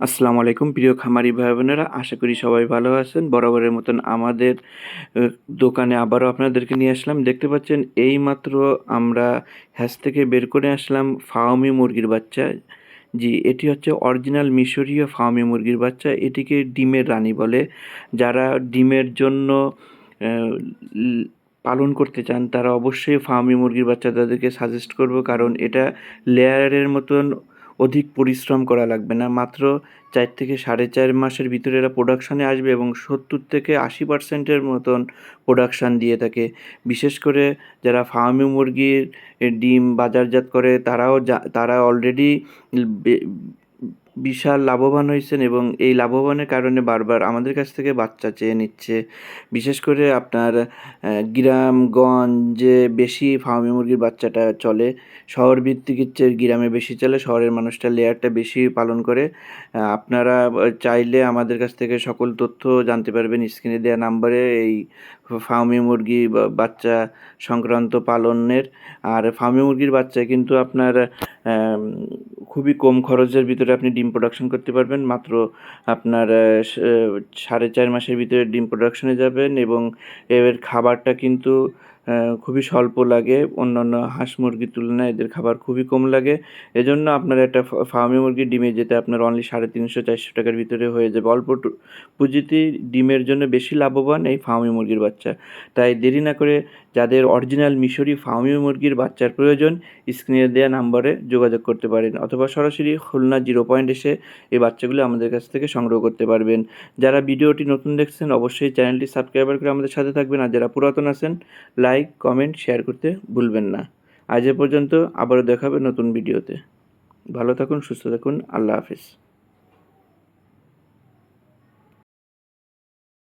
আসসালামু আলাইকুম, প্রিয় খামারি ভাই বোনেরা আশা করি সবাই ভালো আছেন। বরাবরের মতন আমাদের দোকানে আবারও আপনাদেরকে নিয়ে আসলাম। দেখতে পাচ্ছেন, এইমাত্র আমরা হ্যাচ থেকে বের করে আসলাম ফার্মি মুরগির বাচ্চা। জি, এটি হচ্ছে অরিজিনাল মিশরীয় ফার্মি মুরগির বাচ্চা। এটিকে ডিমের রানী বলে। যারা ডিমের জন্য পালন করতে চান, তারা অবশ্যই ফার্মি মুরগির বাচ্চা তাদেরকে সাজেস্ট করব। কারণ এটা লেয়ারের মতন অধিক পরিশ্রম করা লাগবে না। মাত্র চার থেকে সাড়ে চার মাসের ভিতরে এরা প্রোডাকশানে আসবে এবং সত্তর থেকে আশি পার্সেন্টের মতন প্রোডাকশান দিয়ে থাকে। বিশেষ করে যারা ফার্মি মুরগির ডিম বাজারজাত করে, তারাও তারা অলরেডি বিশাল লাভবান হয়েছেন এবং এই লাভবানের কারণে বারবার আমাদের কাছ থেকে বাচ্চা চেয়ে নিচ্ছে। বিশেষ করে আপনার গ্রামগঞ্জে বেশি ফার্মি মুরগির বাচ্চাটা চলে শহর ভিত্তিক চেয়ে গ্রামে বেশি চলে, শহরের মানুষটা লেয়ারটা বেশি পালন করে। আপনারা চাইলে আমাদের কাছ থেকে সকল তথ্য জানতে পারবেন, স্ক্রিনে দেওয়া নাম্বারে এই ফার্মি মুরগি বাচ্চা সংক্রান্ত পালনের। আর ফার্মি মুরগির বাচ্চা কিন্তু আপনার খুবই কম খরচের ভিতরে আপনি ডিম প্রোডাকশন করতে পারবেন। মাত্র আপনার সাড়ে চার মাসের ভিতরে ডিম প্রোডাকশনে যাবেন এবং এর খাবারটা কিন্তু খুবই স্বল্প লাগে। অন্যান্য হাঁস মুরগির তুলনায় এদের খাবার খুবই কম লাগে। এজন্য আপনার একটা ফার্মি মুরগির ডিমে যেতে আপনার অনলি সাড়ে তিনশো, চারশো টাকার ভিতরে হয়ে যাবে। অল্প পুঁজিতেই ডিমের জন্য বেশি লাভবান এই ফার্মি মুরগির বাচ্চা। তাই দেরি না করে যাদের অরিজিনাল মিশরি ফার্মি মুরগির বাচ্চার প্রয়োজন, স্ক্রিনে দেওয়া নাম্বারে যোগাযোগ করতে পারেন অথবা সরাসরি খুলনা জিরো পয়েন্ট এসে এই বাচ্চাগুলো আমাদের কাছ থেকে সংগ্রহ করতে পারবেন। যারা ভিডিওটি নতুন দেখছেন, অবশ্যই চ্যানেলটি সাবস্ক্রাইবার করে আমাদের সাথে থাকবেন। আর যারা পুরাতন আছেন লাইক কমেন্ট শেয়ার করতে ভুলবেন না। আজ এ পর্যন্ত আবারও দেখাবে নতুন ভিডিওতে। ভালো থাকুন, সুস্থ থাকুন, আল্লাহ হাফিজ।